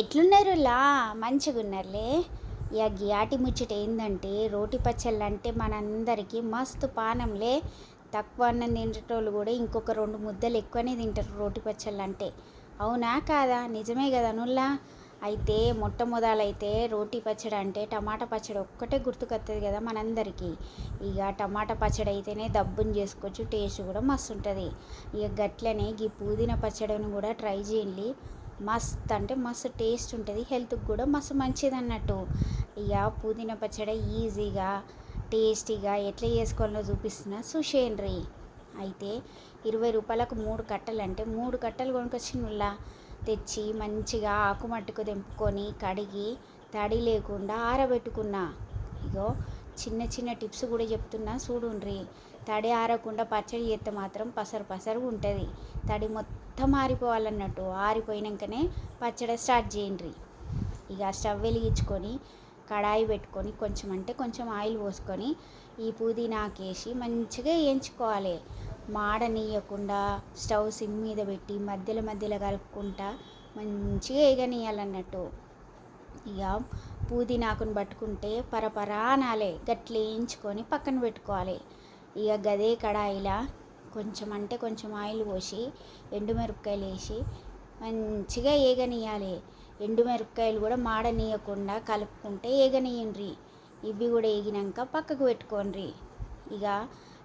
ఎట్లున్నారు మంచిగా ఉన్నారులే ఇక గియాటి ముచ్చట ఏంటంటే రోటి పచ్చళ్ళు అంటే మనందరికీ మస్తు పానంలే. తక్కువ అన్నం తినేటోళ్ళు కూడా ఇంకొక రెండు ముద్దలు ఎక్కువనే తింటారు రోటి పచ్చళ్ళు అంటే అవునా కాదా? నిజమే కదా నుల్లా? అయితే మొట్టమొదలైతే రోటి పచ్చడి అంటే టమాటా పచ్చడి ఒక్కటే గుర్తుకొస్తుంది కదా మనందరికీ. ఇక టమాటా పచ్చడి అయితేనే దబ్బుని చేసుకోవచ్చు టేస్ట్ కూడా మస్తు ఉంటుంది ఇక గట్లనే ఈ పుదీనా పచ్చడిని కూడా ట్రై చేయండి. మస్త్ అంటే మస్తు టేస్ట్ ఉంటుంది హెల్త్కి కూడా మస్తు మంచిది అన్నట్టు. ఇక పుదీనా పచ్చడి ఈజీగా టేస్టీగా ఎట్లా చేసుకోవాలో చూపిస్తున్నా. సుషేన్రీ అయితే ఇరవై రూపాయలకు మూడు కట్టలు అంటే మూడు కట్టలు కొనుకొచ్చిన తెచ్చి మంచిగా ఆకు మట్టుకు తెంపుకొని కడిగి తడి లేకుండా ఆరబెట్టుకున్నా. ఇగో చిన్న చిన్న టిప్స్ కూడా చెప్తున్నా చూడుండ్రి. తడి ఆరకుండా పచ్చడి చేస్తే మాత్రం పసరు పసరు ఉంటుంది. తడి మొత్తం ఆరిపోవాలన్నట్టు ఆరిపోయినాకనే పచ్చడి స్టార్ట్ చేయండి ఇక స్టవ్ వెలిగించుకొని కడాయి పెట్టుకొని కొంచెం అంటే కొంచెం ఆయిల్ పోసుకొని ఈ పుదీనాకేసి మంచిగా వేయించుకోవాలి. మాడనీయకుండా స్టవ్ సిమ్ మీద పెట్టి మధ్యలో మధ్యలో కలుపుకుంటా మంచిగా వేగనీయాలన్నట్టు. ఇక పుదీనాకుని పట్టుకుంటే పరపరా అనాలి గట్లేయించుకొని పక్కన పెట్టుకోవాలి. ఇక గదే కడాయిలా కొంచెం అంటే కొంచెం ఆయిల్ పోసి ఎండుమిరపకాయలు వేసి మంచిగా ఏగనీయాలి ఎండుమిరపకాయలు కూడా మాడనీయకుండా కలుపుకుంటే ఏగనీయండి ఇవి కూడా ఏగినాక పక్కకు పెట్టుకోండి ఇక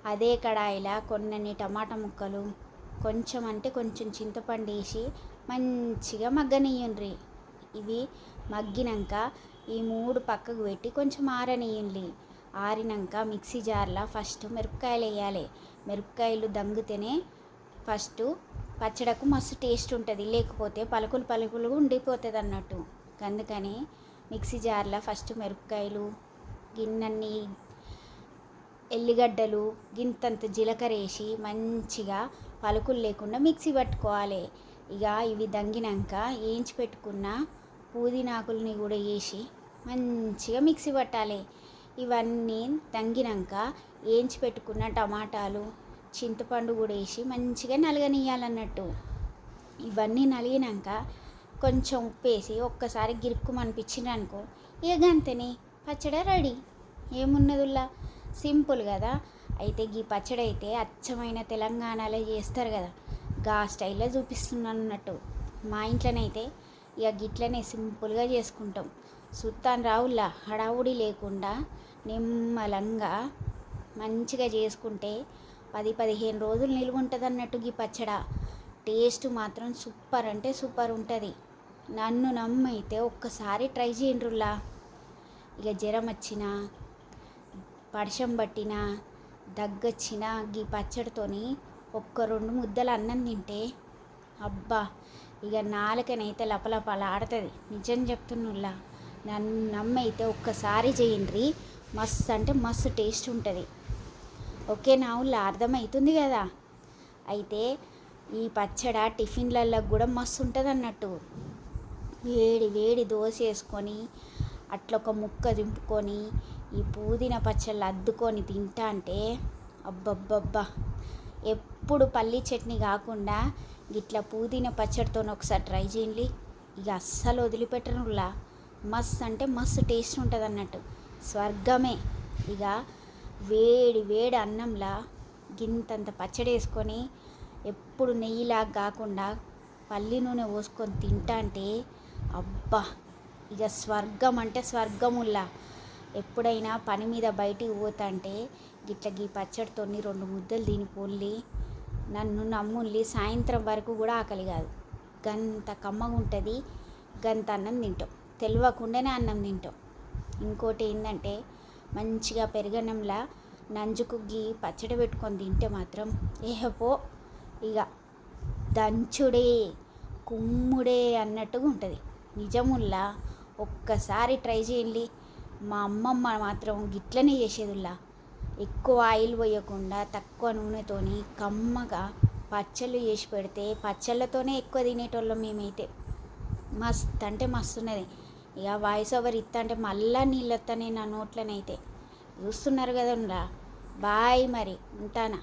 అదే కడాయిలా కొన్ని టమాటా ముక్కలు కొంచెం అంటే కొంచెం చింతపండు వేసి మంచిగా మగ్గనీయండి ఇవి మగ్గినాక ఈ మూడు పక్కకు పెట్టి కొంచెం ఆరనీయండి. ఆరినాక మిక్సీ జార్లో ఫస్ట్ మిరపకాయలు వేయాలి. మిరపకాయలు దంగితేనే ఫస్ట్ పచ్చడకు మస్తు టేస్ట్ ఉంటుంది. లేకపోతే పలుకులు పలుకులు ఉండిపోతుంది అన్నట్టు. అందుకని మిక్సీ జార్లో ఫస్ట్ మిరపకాయలు గిన్నెన్ని ఎల్లిగడ్డలు గింతంత జీలకర్ర వేసి మంచిగా పలుకులు లేకుండా మిక్సీ పట్టుకోవాలి. ఇక ఇవి దంగినాక వేయించి పెట్టుకున్న పుదీనాకుల్ని కూడా వేసి మంచిగా మిక్సీ పట్టాలి. ఇవన్నీ తంగినాక వేయించి పెట్టుకున్న టమాటాలు చింతపండు కూడా వేసి మంచిగా నలగనియాలన్నట్టు ఇవన్నీ నలిగినాక కొంచెం ఉప్పు వేసి ఒక్కసారి గిరుక్కుమనిపించింది అనుకో ఇక గంతని పచ్చడి రెడీ. ఏమున్నదిలా సింపుల్ కదా. అయితే ఈ పచ్చడి అయితే అచ్చమైన తెలంగాణలో చేస్తారు కదా. గా స్టైల్లో చూపిస్తున్నాను అన్నట్టు మా ఇంట్లోనైతే ఇక గిట్లనే సింపుల్గా చేసుకుంటాం. సుత్తాన్ రావుల్లా హడావుడి లేకుండా నిమ్మలంగా మంచిగా చేసుకుంటే పది పదిహేను రోజులు నిలువుంటుంది అన్నట్టు ఈ పచ్చడ. టేస్ట్ మాత్రం సూపర్ అంటే సూపర్ ఉంటుంది. నన్ను నమ్మైతే ఒక్కసారి ట్రై చేయండ్రులా ఇక జ్వరం వచ్చినా పడిశం పట్టినా దగ్గొచ్చిన గీ పచ్చడితోని ఒక్క రెండు ముద్దలు అన్నం తింటే అబ్బా ఇక నాలుకనైతే లపలపలాడుతుంది నిజం చెప్తున్నులా నన్ను నమ్మైతే ఒక్కసారి చేయండి మస్తు అంటే మస్తు టేస్ట్ ఉంటుంది. ఓకే నా ఊళ్ళో అర్థమవుతుంది కదా అయితే ఈ పచ్చడ టిఫిన్లలో కూడా మస్తు ఉంటుంది అన్నట్టు వేడి వేడి దోశ వేసుకొని అట్లా ఒక ముక్క దింపుకొని ఈ పుదీనా పచ్చళ్ళు అద్దుకొని తింటా అంటే అబ్బబ్బబ్బా ఎప్పుడు ఎప్పుడు పల్లీ చట్నీ కాకుండా గిట్లా పుదీనా పచ్చడితో ఒకసారి ట్రై చేయండి. ఇక అస్సలు వదిలిపెట్టనులా మస్తు అంటే మస్తు టేస్ట్ ఉంటుంది అన్నట్టు. స్వర్గమే. ఇక వేడి వేడి అన్నంలా గింతంత పచ్చడి వేసుకొని ఎప్పుడు నెయ్యిలాగా కాకుండా పల్లి నూనె పోసుకొని తింటా అంటే అబ్బా! ఇక స్వర్గం అంటే స్వర్గముల్లా ఎప్పుడైనా పని మీద బయటికి పోతాంటే గిట్ల గీ పచ్చడితో రెండు ముద్దలు తిని పొల్లి నన్ను నమ్ముల్లి సాయంత్రం వరకు కూడా ఆకలి కాదు. గంత కమ్మగా ఉంటుంది గంత అన్నం తింటాం. తెలియకుండానే అన్నం తింటాం. ఇంకోటి ఏంటంటే మంచిగా పెరగనంలా నంజుకు గీ పచ్చడి పెట్టుకొని తింటే మాత్రం ఏహపో ఇక దంచుడే కుమ్ముడే అన్నట్టుగా ఉంటుంది. నిజముల్లా ఒక్కసారి ట్రై చేయండి. మా అమ్మమ్మ మాత్రం గిట్లనే చేసేదిలా ఎక్కువ ఆయిల్ పోయకుండా తక్కువ నూనెతోని కమ్మగా పచ్చళ్ళు చేసి పెడితే పచ్చళ్ళతోనే ఎక్కువ తినేటోళ్ళం మేమైతే. మస్త్ అంటే మస్తు ఉన్నది ఇక వాయిస్ ఓవర్ ఇస్తా అంటే మళ్ళా నీళ్ళు వస్తానే నా నోట్లనైతే. చూస్తున్నారు కదండ్రా బాయ్ మరి. ఉంటానా?